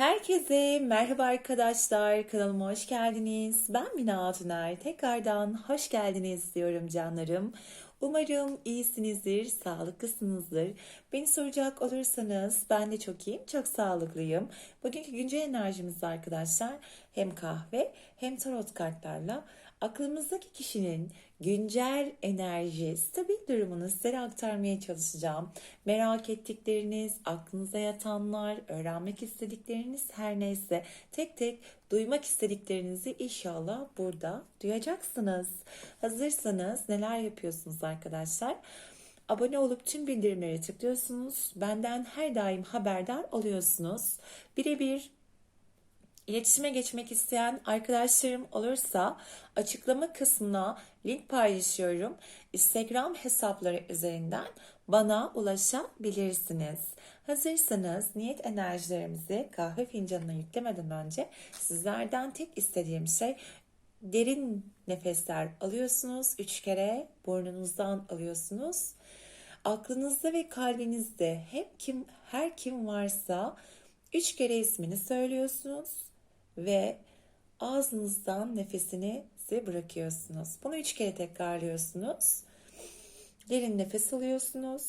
Herkese merhaba arkadaşlar. Kanalıma hoş geldiniz. Ben Mina Atuner. Tekrardan hoş geldiniz diyorum canlarım. Umarım iyisinizdir, sağlıklısınızdır. Beni soracak olursanız ben de çok iyiyim, çok sağlıklıyım. Bugünkü güncel enerjimiz arkadaşlar hem kahve hem tarot kartlarla aklımızdaki kişinin güncel enerji, stabil durumunu size aktarmaya çalışacağım. Merak ettikleriniz, aklınıza yatanlar, öğrenmek istedikleriniz her neyse tek tek duymak istediklerinizi inşallah burada duyacaksınız. Hazırsanız neler yapıyorsunuz arkadaşlar? Abone olup tüm bildirimleri tıklıyorsunuz. Benden her daim haberdar oluyorsunuz. Birebir İletişime geçmek isteyen arkadaşlarım olursa açıklama kısmına link paylaşıyorum. Instagram hesapları üzerinden bana ulaşabilirsiniz. Hazırsanız niyet enerjilerimizi kahve fincanına yüklemeden önce sizlerden tek istediğim şey derin nefesler alıyorsunuz. Üç kere burnunuzdan alıyorsunuz. Aklınızda ve kalbinizde hep kim her kim varsa üç kere ismini söylüyorsunuz ve ağzınızdan nefesini bırakıyorsunuz. Bunu üç kere tekrarlıyorsunuz. Derin nefes alıyorsunuz.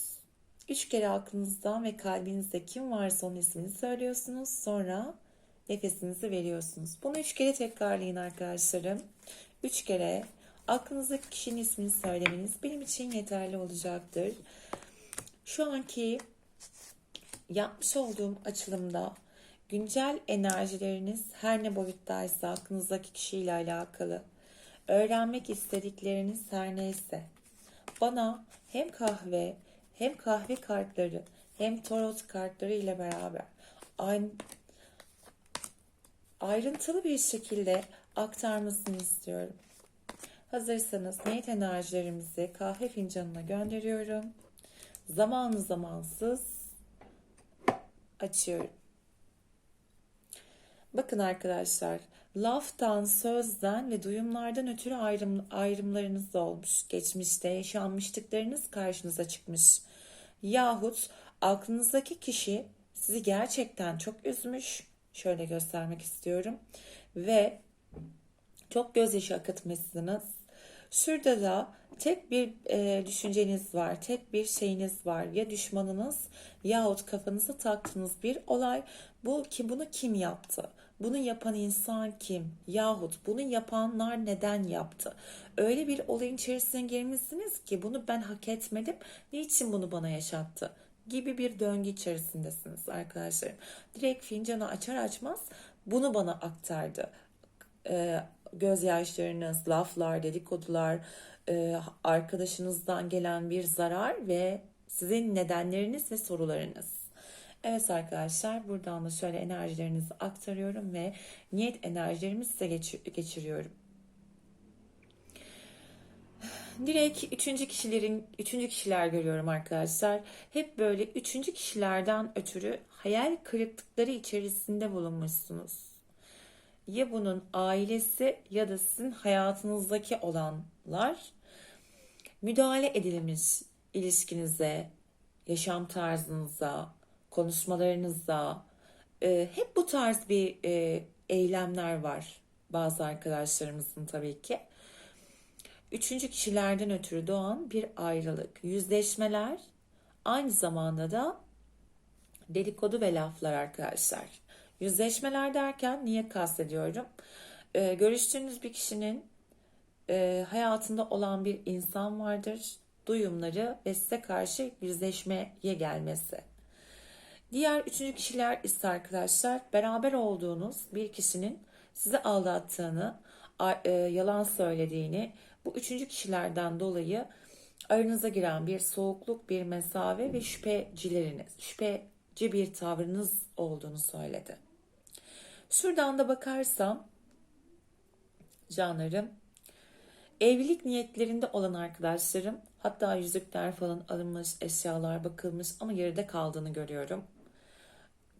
Üç kere aklınızdan ve kalbinizde kim varsa onun ismini söylüyorsunuz. Sonra nefesinizi veriyorsunuz. Bunu üç kere tekrarlayın arkadaşlarım. Üç kere aklınızdaki kişinin ismini söylemeniz benim için yeterli olacaktır. Şu anki yapmış olduğum açılımda güncel enerjileriniz her ne boyuttaysa aklınızdaki kişiyle alakalı öğrenmek istedikleriniz her neyse bana hem kahve hem kahve kartları hem tarot kartları ile beraber ayrıntılı bir şekilde aktarmasını istiyorum. Hazırsanız niyet enerjilerimizi kahve fincanına gönderiyorum. Zamanlı zamansız açıyorum. Bakın arkadaşlar, laftan, sözden ve duyumlardan ötürü ayrım, ayrımlarınız da olmuş. Geçmişte yaşanmışlıklarınız karşınıza çıkmış. Yahut aklınızdaki kişi sizi gerçekten çok üzmüş. Şöyle göstermek istiyorum. Ve çok gözyaşı akıtmışsınız. Şurada da tek bir e, düşünceniz var, tek bir şeyiniz var. Ya düşmanınız yahut kafanıza taktığınız bir olay. Bu ki bunu kim yaptı? Bunu yapan insan kim? Yahut bunu yapanlar neden yaptı? Öyle bir olayın içerisine girmişsiniz ki bunu ben hak etmedim. Niçin bunu bana yaşattı? gibi bir döngü içerisindesiniz arkadaşlarım. Direkt fincanı açar açmaz bunu bana aktardı. Ee, gözyaşlarınız, laflar, dedikodular, e, arkadaşınızdan gelen bir zarar ve sizin nedenleriniz ve sorularınız. Evet arkadaşlar buradan da şöyle enerjilerinizi aktarıyorum ve niyet enerjilerimi size geçiriyorum. Direkt üçüncü kişilerin üçüncü kişiler görüyorum arkadaşlar. Hep böyle üçüncü kişilerden ötürü hayal kırıklıkları içerisinde bulunmuşsunuz. Ya bunun ailesi ya da sizin hayatınızdaki olanlar müdahale edilmiş ilişkinize, yaşam tarzınıza, konuşmalarınızda e, hep bu tarz bir e, eylemler var bazı arkadaşlarımızın tabii ki. Üçüncü kişilerden ötürü doğan bir ayrılık, yüzleşmeler, aynı zamanda da dedikodu ve laflar arkadaşlar. Yüzleşmeler derken niye kastediyorum? Ee, görüştüğünüz bir kişinin e, hayatında olan bir insan vardır. Duyumları ve size karşı yüzleşmeye gelmesi. Diğer üçüncü kişiler ise arkadaşlar beraber olduğunuz bir kişinin sizi aldattığını, e, yalan söylediğini, bu üçüncü kişilerden dolayı aranıza giren bir soğukluk, bir mesafe ve şüphecileriniz, şüpheci bir tavrınız olduğunu söyledi. Şuradan da bakarsam canlarım evlilik niyetlerinde olan arkadaşlarım hatta yüzükler falan alınmış, eşyalar bakılmış ama geride kaldığını görüyorum.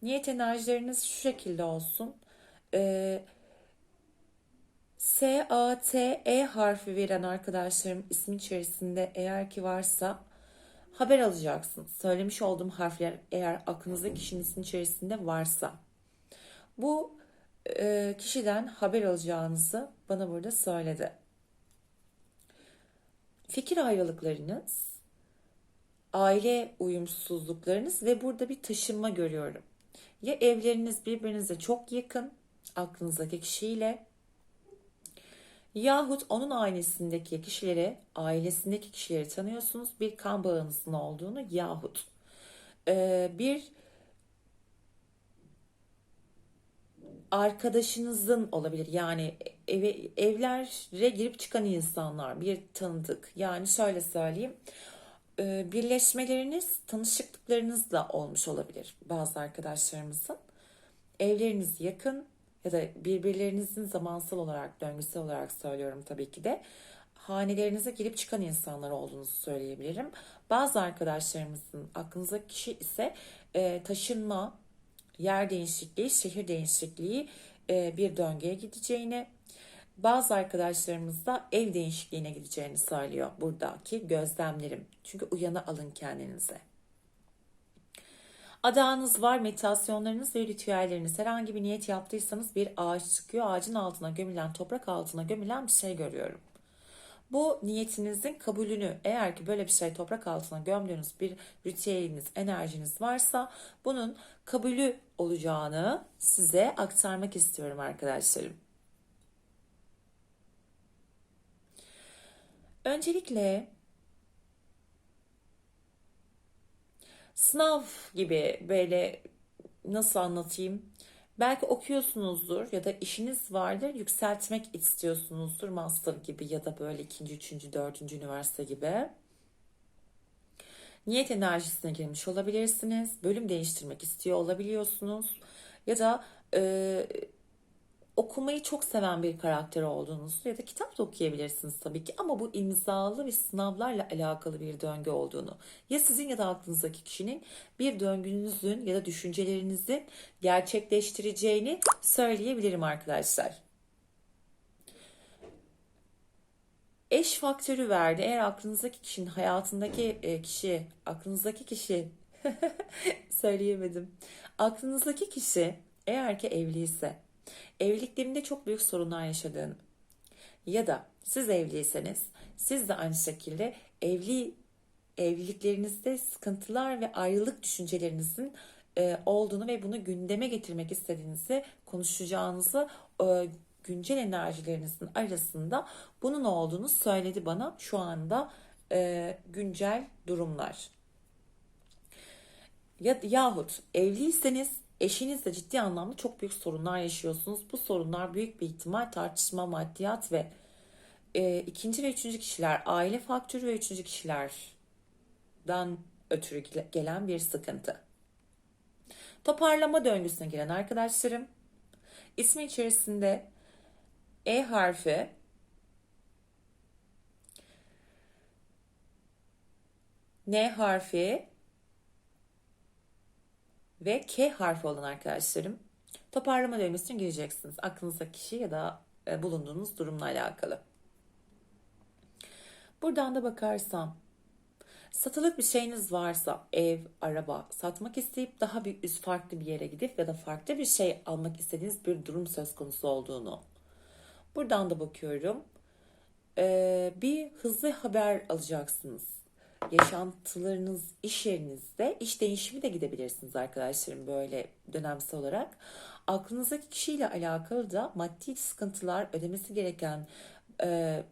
Niyet enerjileriniz şu şekilde olsun. Ee, S, A, T, E harfi veren arkadaşlarım ismin içerisinde eğer ki varsa haber alacaksın. Söylemiş olduğum harfler eğer aklınızda kişinin ismin içerisinde varsa. Bu e, kişiden haber alacağınızı bana burada söyledi. Fikir ayrılıklarınız, aile uyumsuzluklarınız ve burada bir taşınma görüyorum. Ya evleriniz birbirinize çok yakın, aklınızdaki kişiyle yahut onun ailesindeki kişileri, ailesindeki kişileri tanıyorsunuz. Bir kan bağınızın olduğunu yahut e, bir arkadaşınızın olabilir. Yani eve, evlere girip çıkan insanlar, bir tanıdık. Yani şöyle söyleyeyim. e, Birleşmeleriniz tanışıklıklarınızla olmuş olabilir bazı arkadaşlarımızın. Evleriniz yakın ya da birbirlerinizin zamansal olarak, döngüsel olarak söylüyorum tabii ki de hanelerinize girip çıkan insanlar olduğunuzu söyleyebilirim. Bazı arkadaşlarımızın aklınızdaki kişi ise e, taşınma, yer değişikliği, şehir değişikliği e, bir döngüye gideceğini, bazı arkadaşlarımız da ev değişikliğine gideceğini söylüyor buradaki gözlemlerim. Çünkü uyana alın kendinize. Adağınız var, meditasyonlarınız ve ritüelleriniz. Herhangi bir niyet yaptıysanız bir ağaç çıkıyor. Ağacın altına gömülen, toprak altına gömülen bir şey görüyorum. Bu niyetinizin kabulünü eğer ki böyle bir şey toprak altına gömdüğünüz bir ritüeliniz, enerjiniz varsa bunun kabulü olacağını size aktarmak istiyorum arkadaşlarım. Öncelikle sınav gibi böyle nasıl anlatayım? Belki okuyorsunuzdur ya da işiniz vardır, yükseltmek istiyorsunuzdur master gibi ya da böyle ikinci, üçüncü, dördüncü üniversite gibi. Niyet enerjisine girmiş olabilirsiniz, bölüm değiştirmek istiyor olabiliyorsunuz ya da e, okumayı çok seven bir karakter olduğunuzu ya da kitap da okuyabilirsiniz tabii ki ama bu imzalı ve sınavlarla alakalı bir döngü olduğunu ya sizin ya da aklınızdaki kişinin bir döngünüzün ya da düşüncelerinizi gerçekleştireceğini söyleyebilirim arkadaşlar. Eş faktörü verdi. Eğer aklınızdaki kişinin hayatındaki e, kişi, aklınızdaki kişi söyleyemedim. Aklınızdaki kişi eğer ki evliyse evliliklerinde çok büyük sorunlar yaşadığını ya da siz evliyseniz siz de aynı şekilde evli evliliklerinizde sıkıntılar ve ayrılık düşüncelerinizin e, olduğunu ve bunu gündeme getirmek istediğinizi konuşacağınızı e, güncel enerjilerinizin arasında bunun olduğunu söyledi bana şu anda e, güncel durumlar. Ya, yahut evliyseniz eşinizle ciddi anlamda çok büyük sorunlar yaşıyorsunuz. Bu sorunlar büyük bir ihtimal tartışma, maddiyat ve e, ikinci ve üçüncü kişiler, aile faktörü ve üçüncü kişilerden ötürü gelen bir sıkıntı. Toparlama döngüsüne giren arkadaşlarım, ismi içerisinde E harfi, N harfi, ve K harfi olan arkadaşlarım toparlama döngüsüne gireceksiniz. Aklınızdaki kişi ya da e, bulunduğunuz durumla alakalı. Buradan da bakarsam satılık bir şeyiniz varsa ev, araba satmak isteyip daha bir üst farklı bir yere gidip ya da farklı bir şey almak istediğiniz bir durum söz konusu olduğunu. Buradan da bakıyorum. Ee, bir hızlı haber alacaksınız yaşantılarınız, iş yerinizde iş değişimi de gidebilirsiniz arkadaşlarım böyle dönemsel olarak. Aklınızdaki kişiyle alakalı da maddi sıkıntılar, ödemesi gereken e,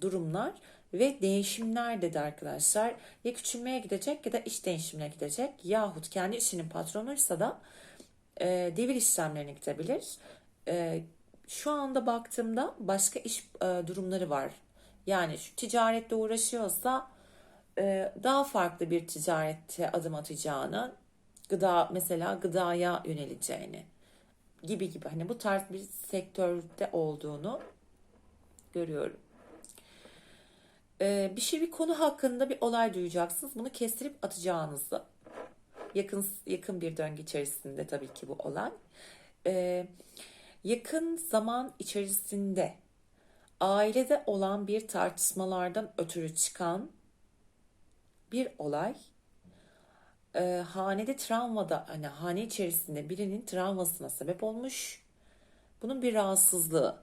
durumlar ve değişimler dedi arkadaşlar. Ya küçülmeye gidecek ya da iş değişimine gidecek yahut kendi işinin patronuysa da e, devir işlemlerine gidebilir. E, şu anda baktığımda başka iş e, durumları var. Yani şu ticaretle uğraşıyorsa e, daha farklı bir ticarette adım atacağını, gıda mesela gıdaya yöneleceğini gibi gibi hani bu tarz bir sektörde olduğunu görüyorum. Ee, bir şey bir konu hakkında bir olay duyacaksınız. Bunu kestirip atacağınızı. Yakın yakın bir döngü içerisinde tabii ki bu olay. Ee, yakın zaman içerisinde ailede olan bir tartışmalardan ötürü çıkan bir olay e, hanede travmada hani hane içerisinde birinin travmasına sebep olmuş. Bunun bir rahatsızlığı.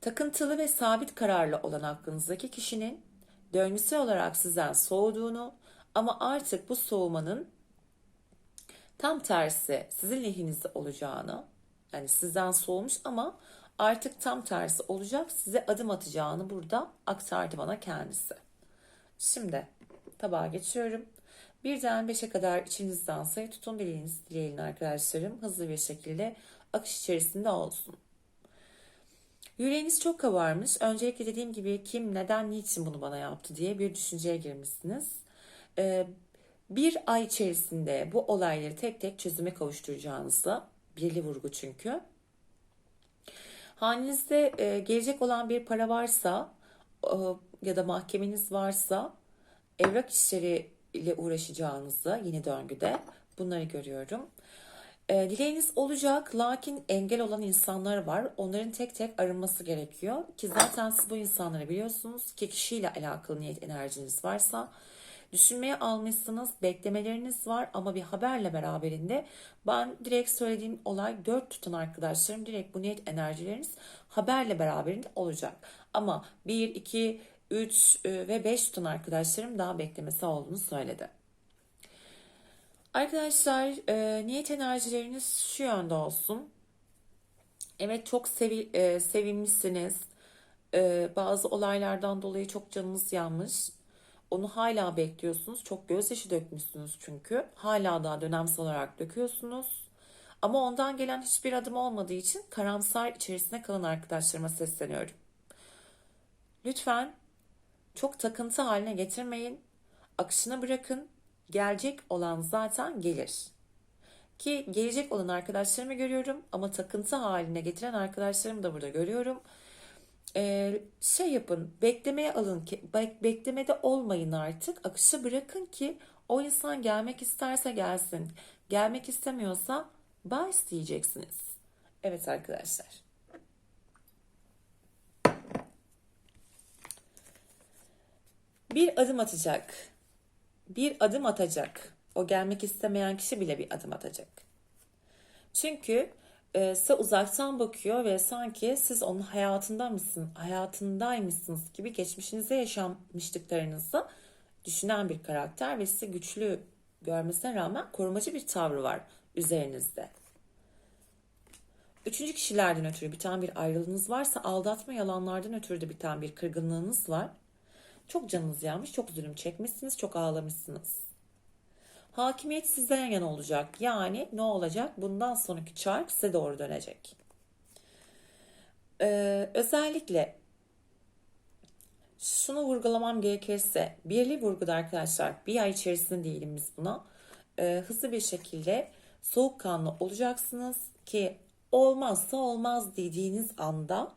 Takıntılı ve sabit kararlı olan aklınızdaki kişinin döngüsel olarak sizden soğuduğunu ama artık bu soğumanın tam tersi sizin lehinizde olacağını yani sizden soğumuş ama artık tam tersi olacak size adım atacağını burada aktardı bana kendisi. Şimdi tabağa geçiyorum. Birden beşe kadar içinizden sayı tutun dileğiniz dileyin arkadaşlarım. Hızlı bir şekilde akış içerisinde olsun. Yüreğiniz çok kabarmış. Öncelikle dediğim gibi kim, neden, niçin bunu bana yaptı diye bir düşünceye girmişsiniz. Ee, bir ay içerisinde bu olayları tek tek çözüme kavuşturacağınızı birli vurgu çünkü. Hanenizde e, gelecek olan bir para varsa e, ya da mahkemeniz varsa evrak işleri ile uğraşacağınızı yine döngüde bunları görüyorum. E, dileğiniz olacak lakin engel olan insanlar var. Onların tek tek arınması gerekiyor. Ki zaten siz bu insanları biliyorsunuz ki kişiyle alakalı niyet enerjiniz varsa düşünmeye almışsınız, beklemeleriniz var ama bir haberle beraberinde ben direkt söylediğim olay dört tutan arkadaşlarım direkt bu niyet enerjileriniz haberle beraberinde olacak. Ama 1, 2, 3 ve 5 tutan arkadaşlarım daha beklemesi olduğunu söyledi. Arkadaşlar e, niyet enerjileriniz şu yönde olsun. Evet çok sevi, e, sevinmişsiniz. E, bazı olaylardan dolayı çok canınız yanmış. Onu hala bekliyorsunuz. Çok gözyaşı dökmüşsünüz çünkü. Hala daha dönemsel olarak döküyorsunuz. Ama ondan gelen hiçbir adım olmadığı için karamsar içerisinde kalan arkadaşlarıma sesleniyorum. Lütfen çok takıntı haline getirmeyin. Akışına bırakın. Gelecek olan zaten gelir. Ki gelecek olan arkadaşlarımı görüyorum ama takıntı haline getiren arkadaşlarımı da burada görüyorum. Ee, şey yapın, beklemeye alın ki beklemede olmayın artık. Akışı bırakın ki o insan gelmek isterse gelsin. Gelmek istemiyorsa bye diyeceksiniz. Evet arkadaşlar. Bir adım atacak. Bir adım atacak. O gelmek istemeyen kişi bile bir adım atacak. Çünkü e, size uzaktan bakıyor ve sanki siz onun hayatında mısın, hayatındaymışsınız gibi geçmişinize yaşanmışlıklarınızı düşünen bir karakter ve sizi güçlü görmesine rağmen korumacı bir tavrı var üzerinizde. Üçüncü kişilerden ötürü biten bir ayrılığınız varsa aldatma yalanlardan ötürü de biten bir kırgınlığınız var. Çok canınız yanmış, çok zulüm çekmişsiniz, çok ağlamışsınız. Hakimiyet sizden yana olacak. Yani ne olacak? Bundan sonraki çark size doğru dönecek. Ee, özellikle şunu vurgulamam gerekirse birli vurguda arkadaşlar bir ay içerisinde değilim biz buna. Ee, hızlı bir şekilde soğukkanlı olacaksınız ki olmazsa olmaz dediğiniz anda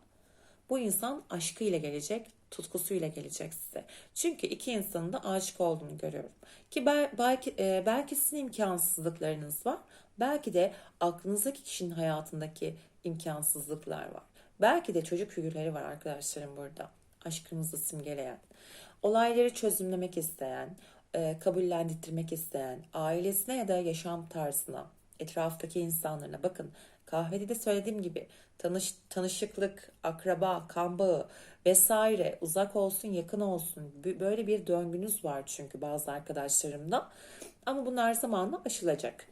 bu insan aşkıyla gelecek, tutkusuyla gelecek size. Çünkü iki insanın da aşık olduğunu görüyorum. Ki belki e, belki sizin imkansızlıklarınız var. Belki de aklınızdaki kişinin hayatındaki imkansızlıklar var. Belki de çocuk figürleri var arkadaşlarım burada. Aşkınızı simgeleyen. Olayları çözümlemek isteyen, e, kabullendirmek isteyen, ailesine ya da yaşam tarzına, etraftaki insanlarına bakın kahvede de söylediğim gibi tanış, tanışıklık, akraba, kan bağı vesaire uzak olsun yakın olsun böyle bir döngünüz var çünkü bazı arkadaşlarımda ama bunlar zamanla aşılacak.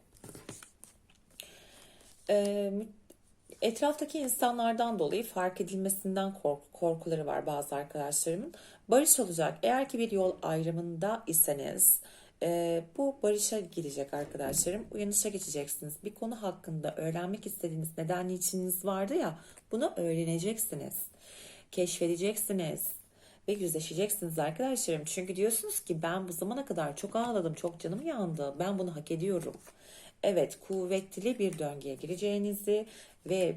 Etraftaki insanlardan dolayı fark edilmesinden kork korkuları var bazı arkadaşlarımın. Barış olacak. Eğer ki bir yol ayrımında iseniz e, bu barışa gidecek arkadaşlarım. Uyanışa geçeceksiniz. Bir konu hakkında öğrenmek istediğiniz neden niçininiz vardı ya bunu öğreneceksiniz. Keşfedeceksiniz ve yüzleşeceksiniz arkadaşlarım. Çünkü diyorsunuz ki ben bu zamana kadar çok ağladım, çok canım yandı. Ben bunu hak ediyorum. Evet, kuvvetli bir döngüye gireceğinizi ve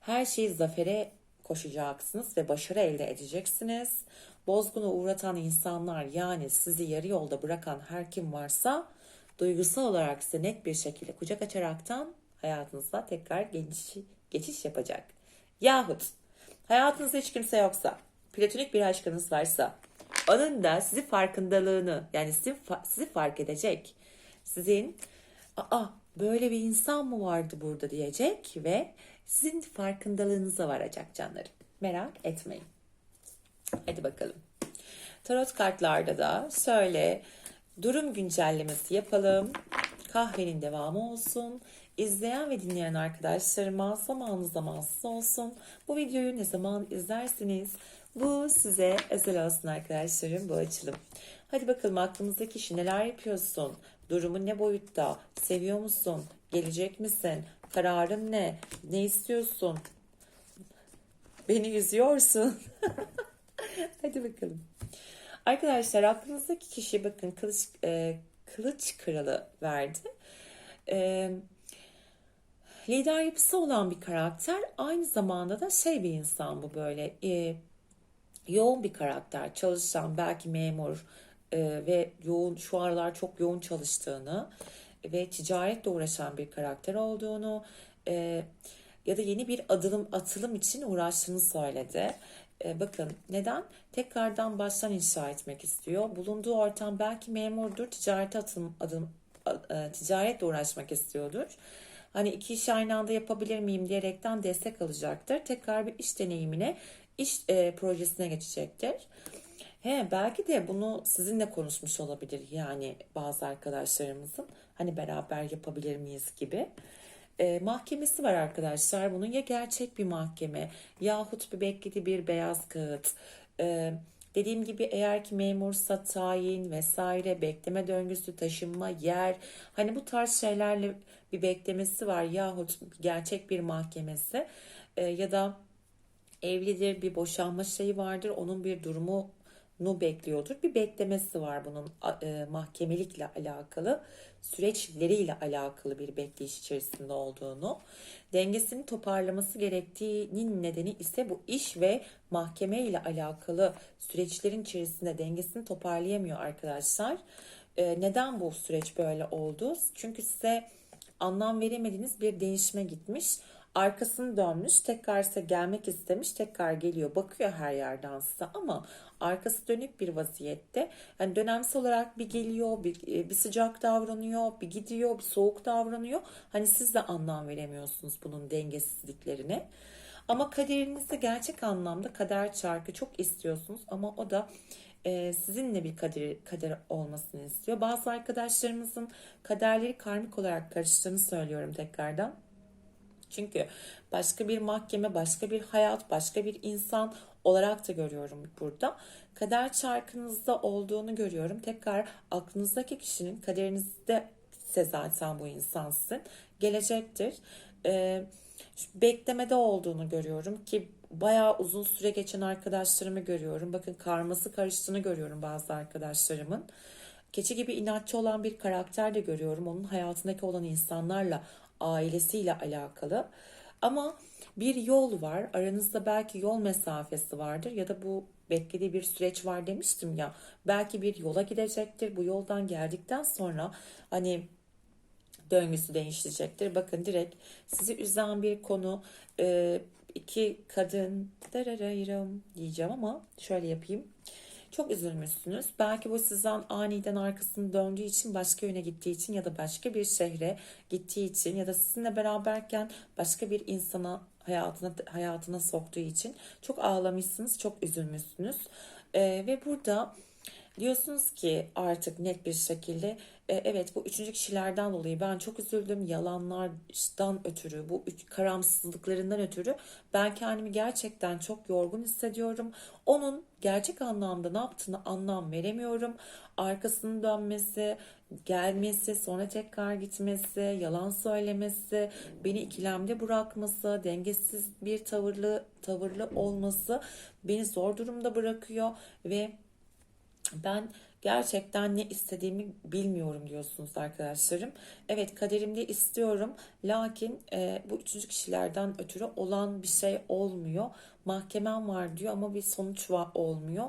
her şeyi zafere koşacaksınız ve başarı elde edeceksiniz. Bozguna uğratan insanlar yani sizi yarı yolda bırakan her kim varsa duygusal olarak size net bir şekilde kucak açaraktan hayatınıza tekrar geçiş, geçiş yapacak. Yahut hayatınızda hiç kimse yoksa, platonik bir aşkınız varsa, Onun da sizi farkındalığını yani sizi, fa- sizi fark edecek. Sizin aa böyle bir insan mı vardı burada diyecek ve sizin farkındalığınıza varacak canlarım. Merak etmeyin. Hadi bakalım. Tarot kartlarda da şöyle durum güncellemesi yapalım. Kahvenin devamı olsun. İzleyen ve dinleyen arkadaşlarıma zamanınız zamansız olsun. Bu videoyu ne zaman izlersiniz? Bu size özel olsun arkadaşlarım bu açılım. Hadi bakalım aklımızdaki kişi neler yapıyorsun? Durumun ne boyutta? Seviyor musun? Gelecek misin? Kararın ne? Ne istiyorsun? Beni üzüyorsun. Hadi bakalım. Arkadaşlar aklınızdaki kişi bakın kılıç e, kılıç kralı verdi. E, lider yapısı olan bir karakter aynı zamanda da şey bir insan bu böyle e, yoğun bir karakter çalışan belki memur e, ve yoğun şu aralar çok yoğun çalıştığını ve ticaretle uğraşan bir karakter olduğunu e, ya da yeni bir adılım atılım için uğraştığını söyledi. E, bakın neden? Tekrardan baştan inşa etmek istiyor. Bulunduğu ortam belki memurdur, ticarete atım, adım, e, ticaretle uğraşmak istiyordur. Hani iki iş aynı anda yapabilir miyim diyerekten destek alacaktır. Tekrar bir iş deneyimine, iş e, projesine geçecektir. He, belki de bunu sizinle konuşmuş olabilir yani bazı arkadaşlarımızın hani beraber yapabilir miyiz gibi. E, mahkemesi var arkadaşlar bunun ya gerçek bir mahkeme yahut bir beklediği bir beyaz kağıt. E, dediğim gibi eğer ki memursa tayin vesaire bekleme döngüsü taşınma yer hani bu tarz şeylerle bir beklemesi var yahut gerçek bir mahkemesi E, ya da evlidir bir boşanma şeyi vardır onun bir durumu nu bekliyordur. Bir beklemesi var bunun e, mahkemelikle alakalı, süreçleriyle alakalı bir bekleyiş içerisinde olduğunu. Dengesini toparlaması gerektiğinin nedeni ise bu iş ve mahkeme ile alakalı süreçlerin içerisinde dengesini toparlayamıyor arkadaşlar. E, neden bu süreç böyle oldu? Çünkü size anlam veremediğiniz bir değişime gitmiş arkasını dönmüş tekrar size gelmek istemiş tekrar geliyor bakıyor her yerden size ama arkası dönük bir vaziyette yani dönemsel olarak bir geliyor bir, bir sıcak davranıyor bir gidiyor bir soğuk davranıyor hani siz de anlam veremiyorsunuz bunun dengesizliklerine ama kaderinizde gerçek anlamda kader çarkı çok istiyorsunuz ama o da e, sizinle bir kader, kader olmasını istiyor. Bazı arkadaşlarımızın kaderleri karmik olarak karıştığını söylüyorum tekrardan. Çünkü başka bir mahkeme, başka bir hayat, başka bir insan olarak da görüyorum burada. Kader çarkınızda olduğunu görüyorum. Tekrar aklınızdaki kişinin kaderinizde ise zaten bu insansın. Gelecektir. Ee, beklemede olduğunu görüyorum ki bayağı uzun süre geçen arkadaşlarımı görüyorum. Bakın karması karıştığını görüyorum bazı arkadaşlarımın. Keçi gibi inatçı olan bir karakter de görüyorum. Onun hayatındaki olan insanlarla ailesiyle alakalı. Ama bir yol var. Aranızda belki yol mesafesi vardır ya da bu beklediği bir süreç var demiştim ya. Belki bir yola gidecektir. Bu yoldan geldikten sonra hani döngüsü değişecektir. Bakın direkt sizi üzen bir konu iki kadın diyeceğim ama şöyle yapayım. Çok üzülmüşsünüz. Belki bu sizden aniden arkasını döndüğü için başka yöne gittiği için ya da başka bir şehre gittiği için ya da sizinle beraberken başka bir insana hayatına hayatına soktuğu için çok ağlamışsınız, çok üzülmüşsünüz. Ee, ve burada diyorsunuz ki artık net bir şekilde e, evet bu üçüncü kişilerden dolayı ben çok üzüldüm. Yalanlardan ötürü, bu üç, karamsızlıklarından ötürü ben kendimi gerçekten çok yorgun hissediyorum. Onun gerçek anlamda ne yaptığını anlam veremiyorum. Arkasını dönmesi, gelmesi, sonra tekrar gitmesi, yalan söylemesi, beni ikilemde bırakması, dengesiz bir tavırlı tavırlı olması beni zor durumda bırakıyor ve ben gerçekten ne istediğimi bilmiyorum diyorsunuz arkadaşlarım. Evet kaderimde istiyorum lakin e, bu üçüncü kişilerden ötürü olan bir şey olmuyor. Mahkemem var diyor ama bir sonuç var olmuyor.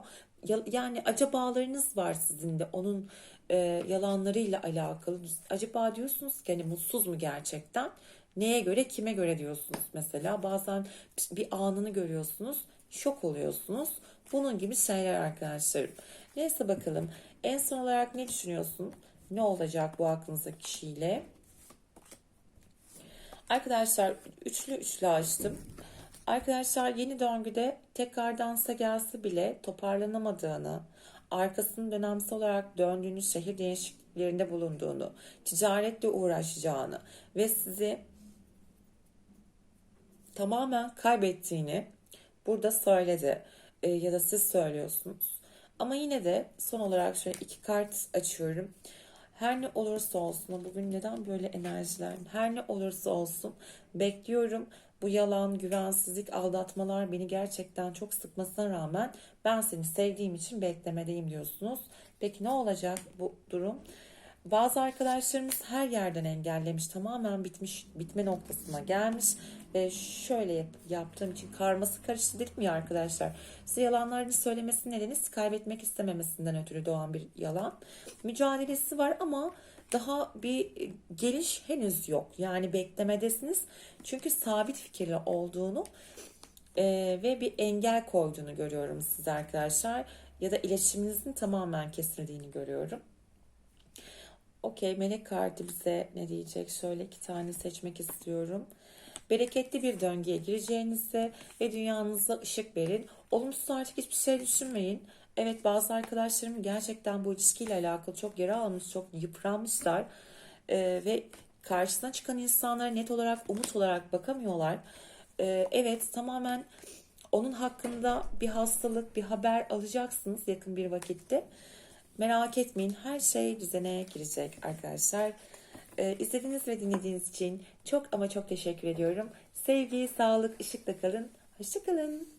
Yani acabalarınız var sizin de onun e, yalanlarıyla alakalı. Acaba diyorsunuz ki hani mutsuz mu gerçekten? Neye göre kime göre diyorsunuz mesela bazen bir anını görüyorsunuz şok oluyorsunuz. Bunun gibi şeyler arkadaşlarım. Neyse bakalım. En son olarak ne düşünüyorsun? Ne olacak bu aklınızdaki kişiyle? Arkadaşlar üçlü üçlü açtım. Arkadaşlar yeni döngüde tekrardansa gelse bile toparlanamadığını, arkasının dönemsel olarak döndüğünü, şehir değişikliklerinde bulunduğunu, ticaretle uğraşacağını ve sizi tamamen kaybettiğini burada söyledi Ee, ya da siz söylüyorsunuz. Ama yine de son olarak şöyle iki kart açıyorum. Her ne olursa olsun bugün neden böyle enerjiler? Her ne olursa olsun bekliyorum. Bu yalan, güvensizlik, aldatmalar beni gerçekten çok sıkmasına rağmen ben seni sevdiğim için beklemedeyim diyorsunuz. Peki ne olacak bu durum? Bazı arkadaşlarımız her yerden engellemiş, tamamen bitmiş, bitme noktasına gelmiş ve şöyle yap- yaptığım için karması karıştı dedik mi ya arkadaşlar? Size yalanlarını söylemesi nedeni kaybetmek istememesinden ötürü doğan bir yalan. Mücadelesi var ama daha bir geliş henüz yok. Yani beklemedesiniz. Çünkü sabit fikirli olduğunu e, ve bir engel koyduğunu görüyorum size arkadaşlar. Ya da iletişiminizin tamamen kesildiğini görüyorum. Okey melek kartı bize ne diyecek? Şöyle iki tane seçmek istiyorum. Bereketli bir döngüye gireceğinizi ve dünyanıza ışık verin. Olumsuz artık hiçbir şey düşünmeyin. Evet bazı arkadaşlarım gerçekten bu ilişkiyle alakalı çok yara almış, çok yıpranmışlar. Ee, ve karşısına çıkan insanlara net olarak, umut olarak bakamıyorlar. Ee, evet tamamen onun hakkında bir hastalık, bir haber alacaksınız yakın bir vakitte. Merak etmeyin her şey düzene girecek arkadaşlar. Ee, izlediğiniz ve dinlediğiniz için çok ama çok teşekkür ediyorum. Sevgi, sağlık, ışıkla kalın. Hoşçakalın.